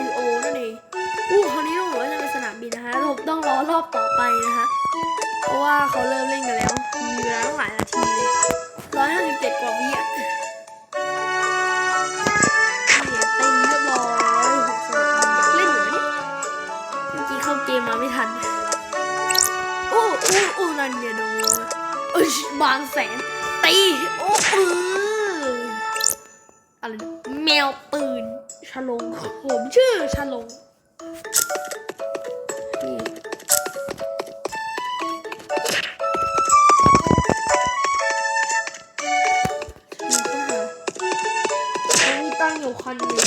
IO นั่นเองอู้คราวนี้ต้องบอกว่าจะเป็นสนามบินนะคะราต้องรอรอบต่อไปนะคะ เพราะว่าเขาเริ่มเล่นกันแล้ว มีเวลาตั้งหลายนาทีเลยร้อยห้าสิบเจ็ดกว่าวิอะนี่ตีเรียบร้อยอยากเล่นอยู่นะเนี่ยเมื่อกี้เข้าเกมมาไม่ทัน โอ้โอ้โอ้นั่นเนี่ยโดนเอ้ยบางแสนตี โอ้เอออะไรนะแมวปืน ชะลง ผมชื่อชะลงนี่มีปัญหาแล้วมีตั้งอยู่คันหนึง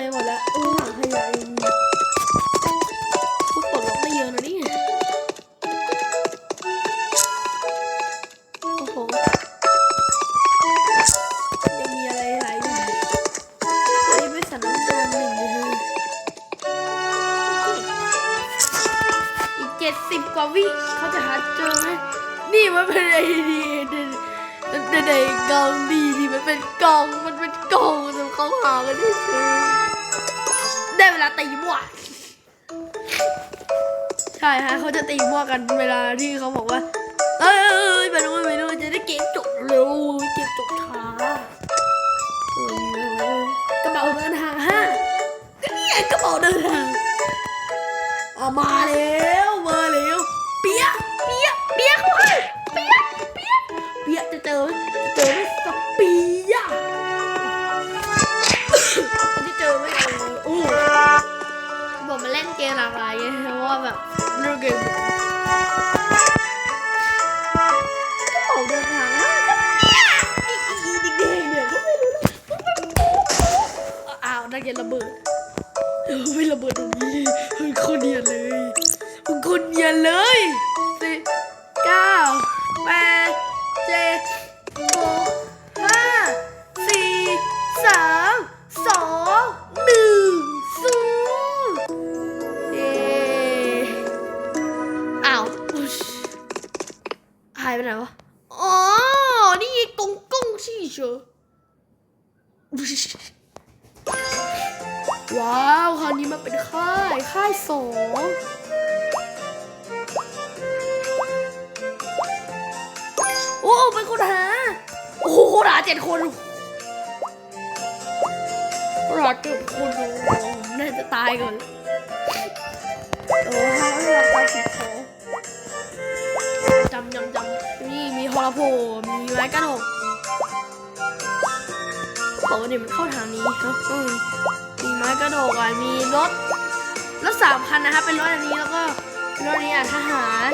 โอเคหมดแล้วอู้หางขยะเองพูดปลดล็อกได้เยอะนะนี่โอ้โหยังมีอะไรหลายอย่างอันนี้เป็นสันน้ำนหนึ่งนะฮะอีกเจ็ดสิบกว่าวิเขาจะหาเจอไหมนี่มันเป็นไอ้นี่มันเป็นกองดีที่มันเป็นกองมันเป็นกองแต่เขาหากันไม่เจอ ได้เวลาตีมั่วใช่ฮะเขาจะตีมั่วกันเวลาที่เขาบอกว่าเอ้ยเอ้ยเอ้ยไปนู้นไปนู้นจะได้เกมจบเร็วเกมจบช้าเออกระเป๋าเดินทางฮะก็เนี่ยกระเป๋าเดินทางเอามาแล้วมาแล้วเปียเปียเปียเขาให้เปียเปียเปียจะเจอจะเจอ เล่นเกมหลากหลายไงเพราะว่าแบบเล่นเกม หายไปไหนวะ อ๋อ นี่กงกงชี่เชอว้าวคราวนี้มาเป็นค่าย ค่ายสองโอ้เป็นคนหา โอ้โหคนหาเจ็ดคนคนหาเจ็ดคนโอ้โหน่าจะตายก่อนโอ้ห้าห้าตาสีขาวจำจำจำนี่มีฮอลโพมีไม้กระดกบอกว่าเดี๋ยวมันเข้าทางนี้เนอะอืมมีไม้กระดกอะมีรถรถสามคันนะคะเป็นรถอันนี้แล้วก็รถนี้อะทหาร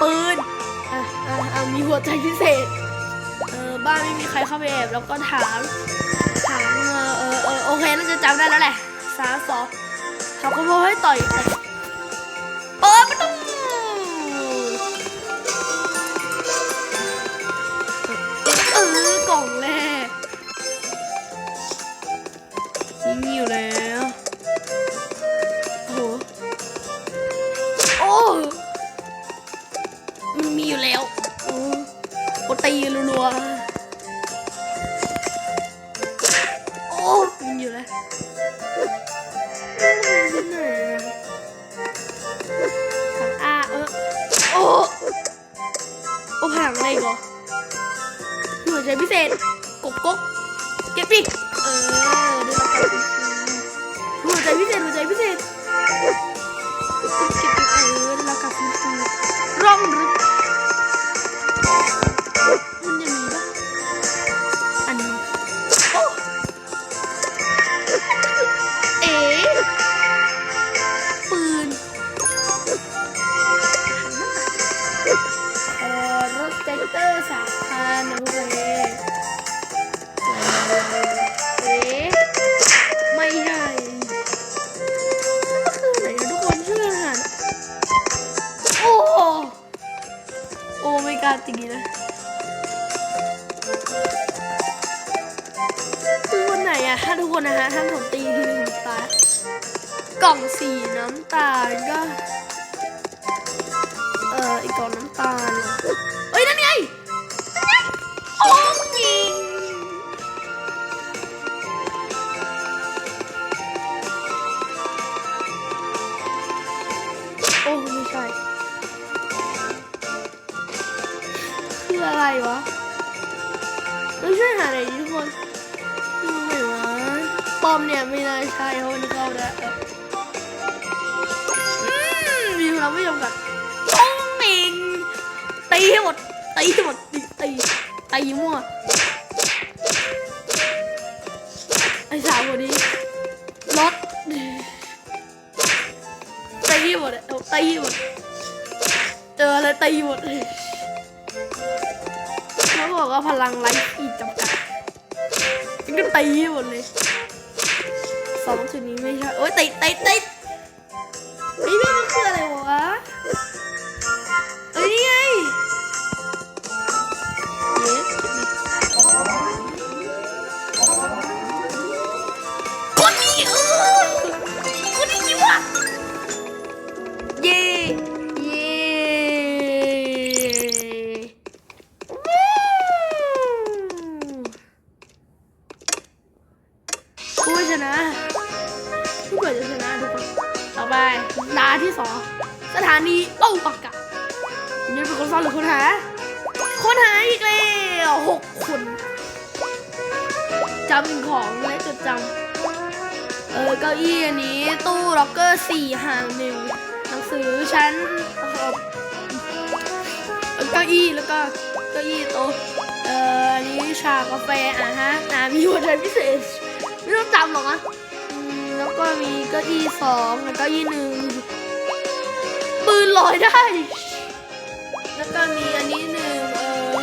ปืนอะอะอะมีหัวใจพิเศษเออบ้านไม่มีใครเข้าไปแอบแล้วก็ถามถามเออเออโอเคน่าจะจำได้แล้วแหละสามสองถามคุณพ่อให้ต่อยเปิดประตู เออกล่องแรกยิงอยู่แล้วโอ้โหโอ้มันมีอยู่แล้วโอ้โอตีรัวๆโอ้มันอยู่แล้วอยู่ไหนอะฝั่งอาเออโอ้โอ้ผางอะไรกเหรอ ใช้พิเศษกกกกเก็บดิเออ ดจริงๆนะคือคนไหนอะถ้าทุกคนนะฮะท่านผมตีทีนึงผมตากล่องสีน้ำตาลก็ เอ่ออีกกล่องน้ำตาลเอ้ยนั่นไงโอมิงโอ้ไม่ใช่ คืออะไรวะไม่ช่วยหาอยดิทุกคนคือไหนวะปอมเนี่ยไม่น่าใช่เพราะวันนี้เข้าแล้วเอออืมมีเราไม่ยอมกัดต้องหนิงตีให้หมดตีให้หมดตีตีตีมั่วไอ้สาวคนนี้รถตีให้หมดเอาตีให้หมดเจออะไรตีหมดเขา บอกว่าพลังไร้ขีดจำกัดยังก็ตีหมดเลยสองชุดนี้ไม่ใช่โอ้ยติดติดติดนี่นี่มันคืออะไร ที่สองสถานีเป้าปากกานี่เป็นคนซ่อนหรือคนหา คนหาอีกแล้วหกคนจำของและจดจำเออเก้าอี้อันนี้ตู้ล็อกเกอร์สี่ห่างหนึ่งหนังสือชั้นเอ่อเก้าอี้แล้วก็เก้าอี้โต๊ะเอออันนี้ชากาแฟอะฮะอ่ามีหัวใจพิเศษไม่ต้องจำหรอกนะแล้วก็มีเก้าอี้สองแล้วเก้าอี้หนึ่ง นลอยได้ แล้วก็มีอันนี้หนึ่งเออ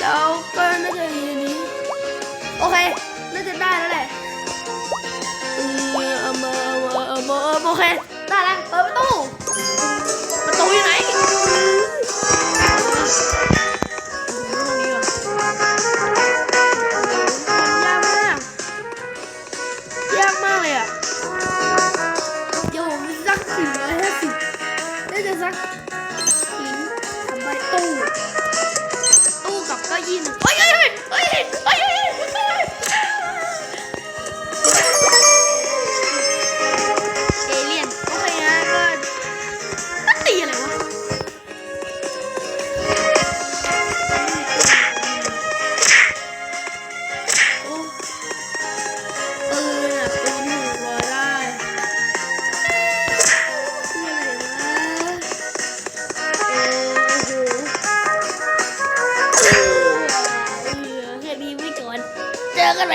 แล้วก็น่าจะมีอันนี้ โอเค น่าจะได้แล้วแหละเออเอามาเอามาเอามาเอามาโอเค ได้แล้วเปิดประตู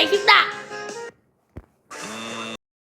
โอ้